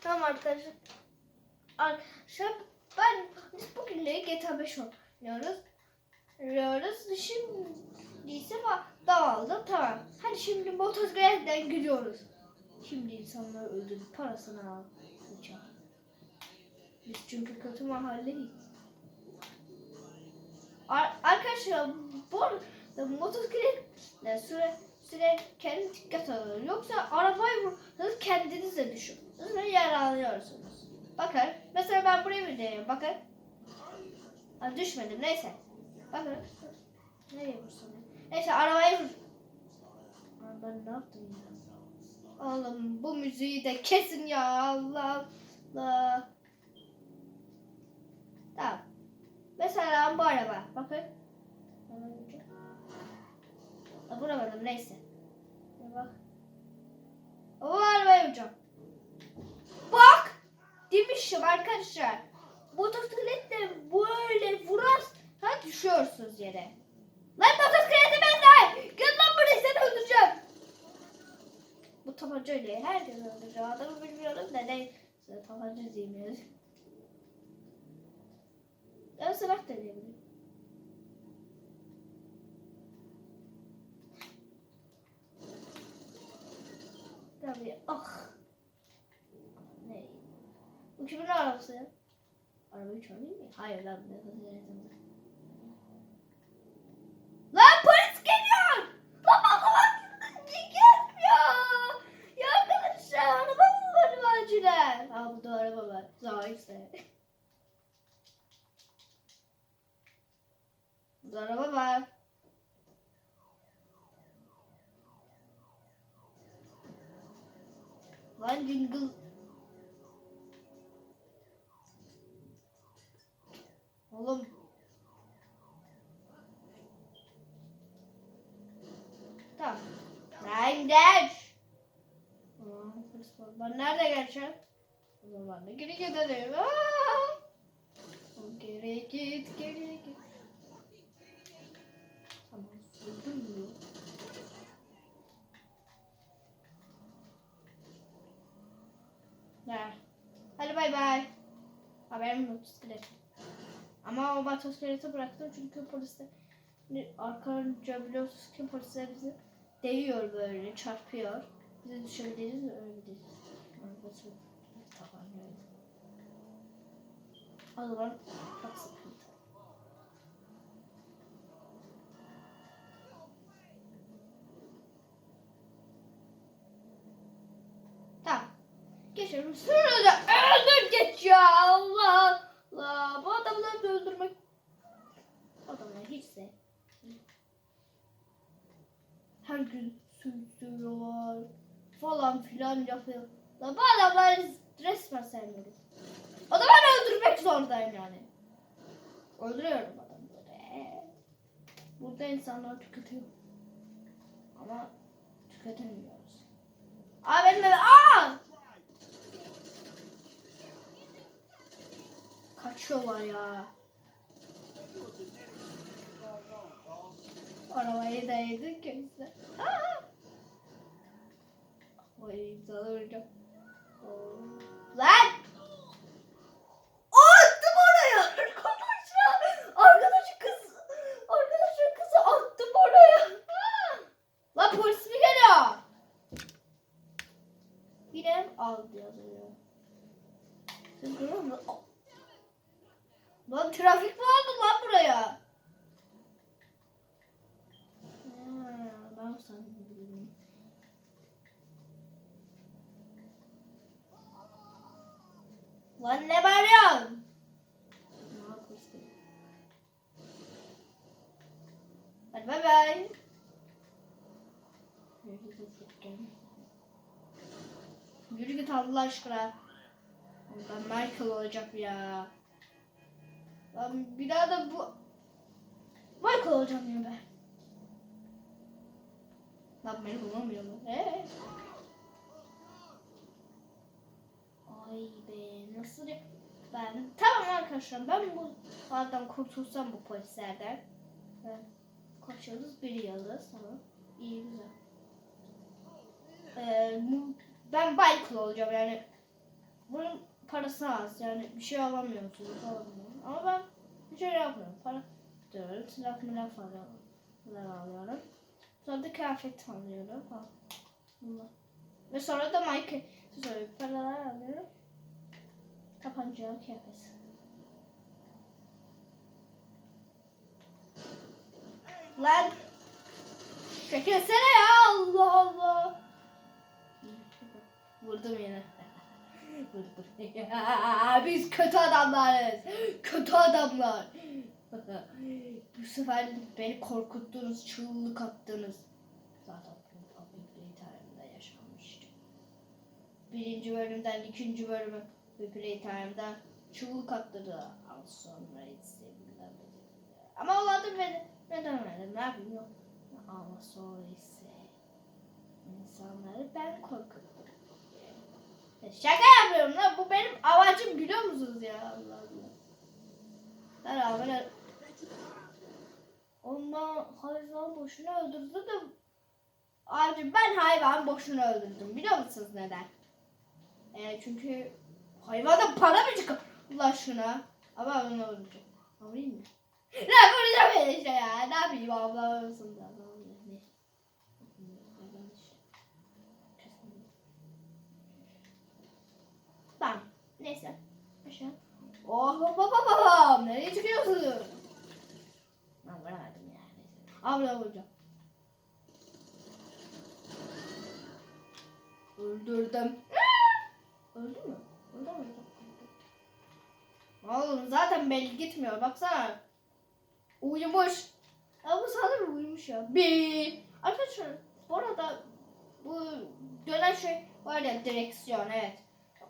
Tamam arkadaşlar. Arkadaşlar ben biz bugün de GTA 5 oynuyoruz. Oynuyoruz. Şimdi ise dağıldı. Tamam. Hadi şimdi motosikletten gidiyoruz. Şimdi insanları öldürüp parasını alacağım. Biz çünkü kötü mahalleyiz. Ar- arkadaşlar bu arada motosikletle süre sürerken dikkat alın. Yoksa arabayı vursanız kendiniz de düşün. Sonra yaralanıyorsunuz. Bakın. Mesela ben buraya bir deneyim. Bakın. Ha, düşmedim. Neyse. Bakın. Nereye vursam? Neyse arabayı vur. Aa, Ben ne yaptım ya? Oğlum bu müziği de kesin ya. Allah Allah. Tamam. Mesela bu araba. Bakın. Ha, vuramadım neyse. Bak. O arabayı vuracağım. Bak! Demişim arkadaşlar. Motosikletle böyle vurar ha düşüyorsunuz yere. Lan motosikleti bende! Gel lan buraya seni öldüreceğim. Bu tabancayla herkes öldüreceğim. Adamı bilmiyorum da neyse tabanca diyeyim Ben silah da. Tabii. Ah. Ne? Bu kimin arabası? Arabayı çalayım mı? Hayır lan. Ne kadar Lan polis geliyor! Lan baba gelmiyor! Ya arkadaşlar araba mı var acilen? Ha burada araba var. Zayıfse. Burada araba var. Lan jingle. Oğlum. Tamam. Polis var. Ben nerede geçeceğim? O zaman da geri gidelim. Geri git, geri git. Tamam, sürdüm mü? Ver. Hadi bay bay. Haberim motosiklet. Ama o motosikleti bıraktım çünkü polisler arkanca biliyorsunuz ki polisler bizi değiyor böyle çarpıyor. Bizi düşebiliriz ölebiliriz. Arabası tabanca. O zaman çok Geçelim. Sonra da öldür geç ya Allah Allah. Bu adamları da öldürmek. Bu adamları hiç sev. Her gün sürüyorlar falan filan yapıyor. La bu adamları resmen sevmiyorum. Adamları öldürmek zorundayım yani. Öldürüyorum adamları. Burada insanlar tüketiyor. Ama tüketemiyoruz. Aa benim eve. Aa! Kaçıyorlar ya. Arabayı da yedik kimse. Aa! Oy sana vuracağım. Oo. Lan! O attım oraya arkadaşlar. Arkadaşı kız. Arkadaşın kızı attım oraya. Aa! Lan polis mi geliyor? Yine aldı yazıyor. Sen görüyor musun? Lan trafik mi oldu lan buraya? Ha, ben sandım. Lan ne bağırıyorsun? Hadi bay bay. Yürü git Allah aşkına. Ben Michael olacak ya. Ben bir daha da bu Michael olacağım ya ben. Lan beni bulamıyor mu? Ee? Ay be nasıl ben tamam arkadaşlar ben bu adam kurtulsam bu polislerden. Ben kaç yıldız? Bir yıldız tamam. İyi güzel. Ee, ben Michael olacağım yani. Bu parası az. Yani bir şey alamıyorsunuz. Alamıyorum. Ama ben bir şey yapmıyorum. Para diyorum. Silah milah falan alıyorum. Sonra da kıyafet alıyorum. Ha. Bunlar. Ve sonra da Mike sonra paralar alıyorum. Tabanca, kıyafet. Lan çekilsene ya Allah Allah. Vurdum yine. Vurdum. Biz kötü adamlarız. Kötü adamlar. Bu sefer beni korkuttunuz, çığlık attınız. Zaten Public yaşanmıştı. Birinci bölümden ikinci bölümü Public Playtime'da çığlık attırdı. Al sonra izleyebilirler. Ama oladı beni neden öyle? Ne yapayım yok. Ama sonra ise insanları ben korkuttum. Şaka yapıyorum lan. Bu benim amacım biliyor musunuz ya? Allah Allah. Ben abi Ondan hayvan boşuna öldürdü de Abicim ben hayvan boşuna öldürdüm. Biliyor musunuz neden? E, çünkü hayvana para mı çıkar? Allah şuna. Ama ben onu öldüreceğim. Alayım mı? Ne vuracağım ben işte ya. Ne yapayım abla olsun da. Tamam. Neyse. Aşağı. Oh hop hop hop hop. Nereye çıkıyorsun? Ben vuramadım ya. Abla vuracağım. Öldürdüm. Öldü mü? Öldü mü? Oğlum zaten belli gitmiyor. Baksana. Uyumuş. Bu sanırım uyumuş ya. Bir. Arkadaşlar bu arada bu dönen şey var ya direksiyon evet.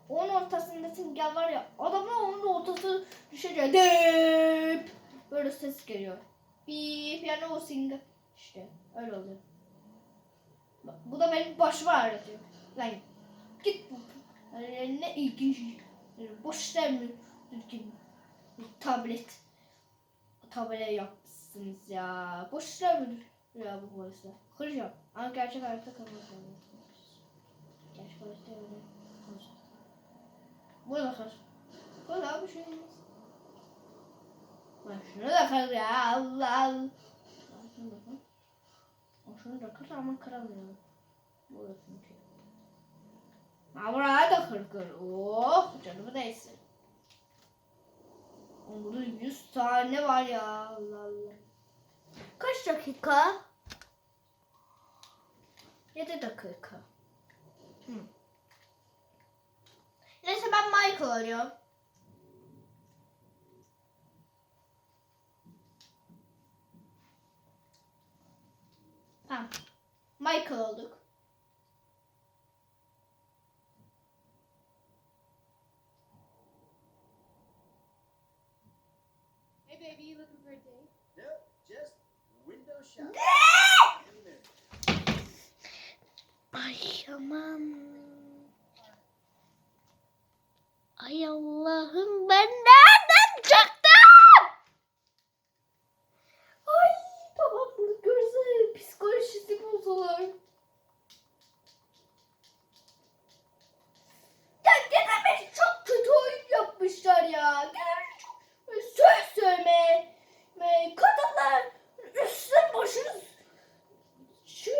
Onun ortasında sünger var ya adamın onun ortası düşecek. Dip. Böyle ses geliyor. Bip yani o sünger. İşte öyle oluyor. Bu da benim başıma ağrıtıyor. Lan git ne ilginç. Yani boş mi? Düzgün bir tablet. Tablet yapmışsınız ya. Boş mi? Ya bu boyası. Kıracağım. Ama gerçek hayatta kırmayacağım. Gerçek hayatta öyle kıracağım. Bu da kır. Bu da bir şey. Bak şunu da kır ya. Allah Allah. Şunu da kır ama kıramıyorum. Bu da çünkü. Ha buraya da kır kır. Oh canımı değsin. Burada 100 tane var ya. Allah Allah. Kaç dakika? 7 dakika. Hı. Neyse ben Michael arıyorum. Tamam. Michael olduk. Baby, you looking for a date? Nope, just window shop. Ay aman. Ay Allah'ım ben çıktım? Ay babam bunu görse psikolojisi bozulur. Ya gene beni çok kötü oyun yapmışlar ya. Gene beni çok böyle söz söyleme. ve Kadınlar üstün başınız şu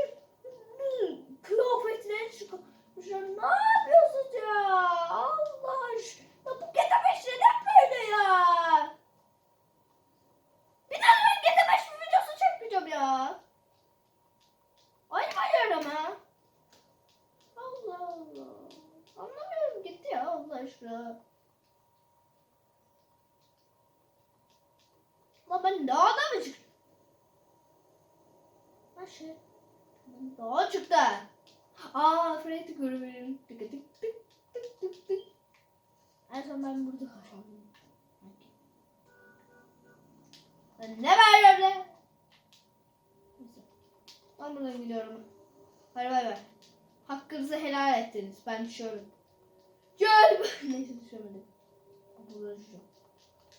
kıyafetleri çıkarmışlar. Ne yapıyorsunuz ya? Allah aşkına. Ya bu GTA 5 neden böyle ya? Bir daha ben GTA 5 videosu çekmeyeceğim ya. Oynamıyorum ama. Allah Allah. Anlamıyorum gitti ya Allah aşkına. Ama ben daha da mı çıktım? Ha şey. Daha çıktı. Aa Freddy görüyorum. Tık tık tık tık tık tık. En son ben burada. Ben ne var öyle? Ben buradan gidiyorum. Hadi bay bay. Hakkınızı helal ettiniz. Ben düşüyorum. Gel. Neyse düşemedim. Burada düşeceğim.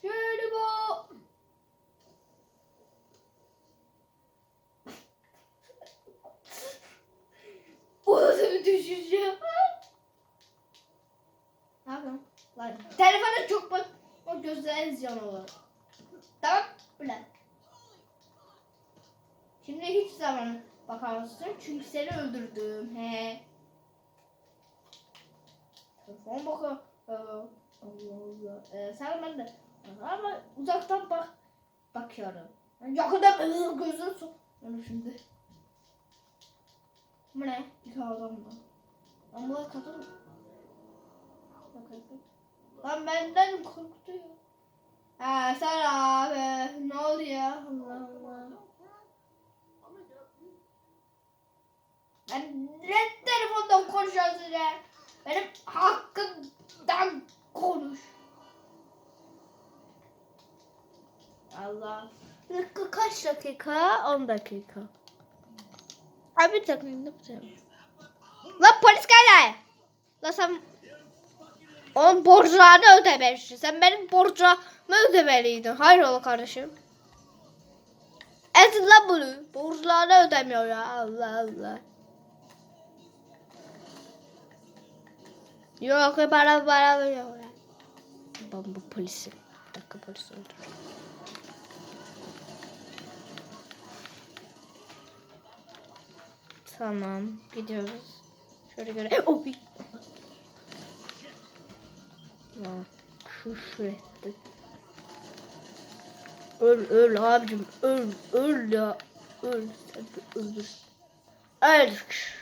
Gel bu. Ya? Ne? Tamam. Lan telefona çok bak. O gözlerin ziyan olur. Tamam. Bırak. Şimdi hiç zaman bakamazsın çünkü seni öldürdüm. He. Telefon bakıyor. Ee, Allah Allah. Ee, sen ben de. Ama uzaktan bak. Bakıyorum. Yakında böyle gözüm sok. Şimdi. Bu ne? Var. Lan bu kadın mı? Bakın. Lan benden korkutuyor. Ha sen abi. Ne oluyor? Allah Allah. Ben ne telefondan konuşuyorsun ya? Benim hakkımdan konuş. Allah. Kaç dakika? 10 dakika. Abi bir dakika ne yapacağım? Lan polis geldi. Lan sen onun borçlarını ödememişsin. Sen benim borcumu ödemeliydin. Hayrola kardeşim? Ezin lan bunu. Borçlarını ödemiyor ya. Allah Allah. Yok bana bana veriyor ya. Ben bu polisi. Bir dakika polisi öldür. Tamam gidiyoruz. Şöyle göre. Oh, bir... Küfür etti. Öl öl abicim öl öl ya. Öl öldür. Öldük.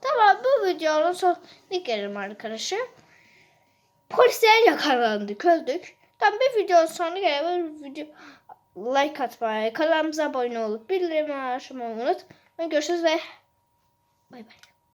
Tamam bu videonun sonuna gelelim arkadaşlar. Polisler yakalandık öldük. Tam bir videonun sonuna gelelim. Video like atmayı, kanalımıza abone olup bildirimleri açmayı unutmayın. Görüşürüz ve bay bay.